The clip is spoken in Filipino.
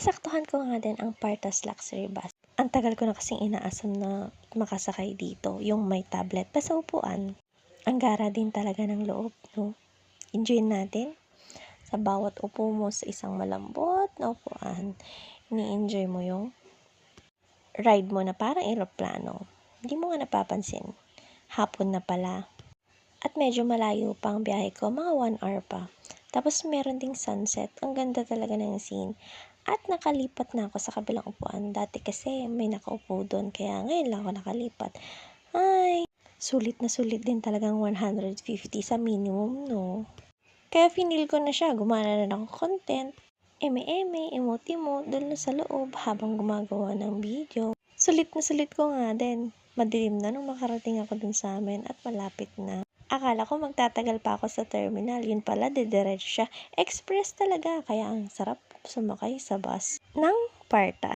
nasaktuhan ko nga din ang Partas Luxury Bus. Ang tagal ko na kasing inaasam na makasakay dito, yung may tablet pa sa upuan. Ang gara din talaga ng loob, no? Enjoy natin sa bawat upo mo sa isang malambot na upuan. Ini-enjoy mo yung ride mo na parang aeroplano. Hindi mo nga napapansin. Hapon na pala. At medyo malayo pa ang biyahe ko, mga 1 hour pa. Tapos meron ding sunset. Ang ganda talaga ng scene. At nakalipat na ako sa kabilang upuan. Dati kasi may nakaupo doon. Kaya ngayon lang ako nakalipat. Ay, sulit na sulit din talagang 150 sa minimum, no? Kaya finil ko na siya. Gumana na ako content. Eme-eme, emote-emote, doon sa loob habang gumagawa ng video. Sulit na sulit ko nga din. Madilim na nung makarating ako dun sa amin at malapit na. Akala ko magtatagal pa ako sa terminal. Yun pala, dediretso siya. Express talaga. Kaya ang sarap sumakay sa bus ng Parta.